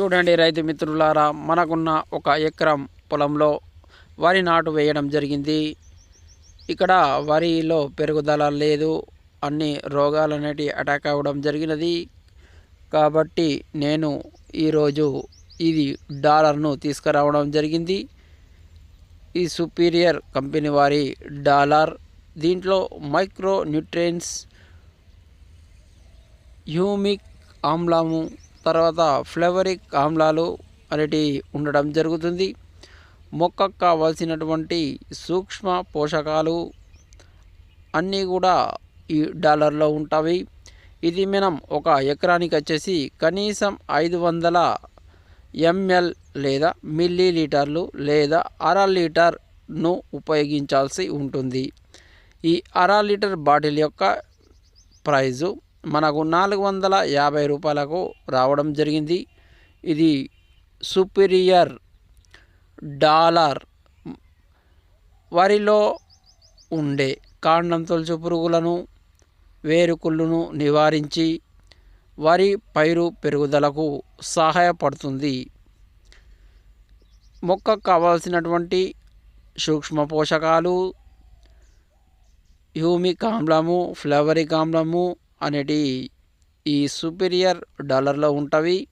చూడండి రైతు మిత్రులారా మనకున్న ఒక ఎకరం పొలంలో వరి నాటు వేయడం జరిగింది. ఇక్కడ వరిలో పెరుగుదల లేదు అన్ని రోగాలు అనేటివి అటాక్ అవ్వడం జరిగినది. కాబట్టి నేను ఈరోజు ఇది డాలర్ను తీసుకురావడం జరిగింది. ఈ సుపీరియర్ కంపెనీ వారి డాలర్ దీంట్లో మైక్రో న్యూట్రియన్స్ హ్యూమిక్ ఆమ్లము తర్వాత ఫ్లేవరిక్ ఆమ్లాలు అనేటి ఉండడం జరుగుతుంది. మొక్కకు కావాల్సినటువంటి సూక్ష్మ పోషకాలు అన్నీ కూడా ఈ డాలర్లో ఉంటాయి. ఇది మనం ఒక ఎకరానికి వచ్చేసి కనీసం ఐదు వందల ఎంఎల్ లేదా మిల్లీ లీటర్లు లేదా అర లీటర్ను ఉపయోగించాల్సి ఉంటుంది. ఈ అర లీటర్ బాటిల్ యొక్క ప్రైజు మనకు నాలుగు వందల యాభై రూపాయలకు రావడం జరిగింది. ఇది సుపీరియర్ డాలర్ వరిలో ఉండే కాండం తొలుచు పురుగులను వేరుకుళ్ళును నివారించి వరి పైరు పెరుగుదలకు సహాయపడుతుంది. మొక్కకు కావాల్సినటువంటి సూక్ష్మ పోషకాలు హ్యూమిక్ ఆమ్లము ఫ్లవరిక్ ఆమ్లము అనేటి ఈ సుపీరియర్ డాలర్లో ఉంటవి.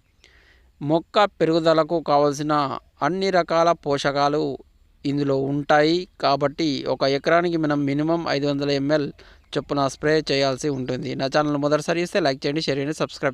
మొక్క పెరుగుదలకు కావలసిన అన్ని రకాల పోషకాలు ఇందులో ఉంటాయి. కాబట్టి ఒక ఎకరానికి మనం మినిమం ఐదు వందల ఎంఎల్ చొప్పున స్ప్రే చేయాల్సి ఉంటుంది. నా ఛానల్ మొదటిసారి ఇస్తే లైక్ చేయండి షేర్ చేయండి సబ్స్క్రైబ్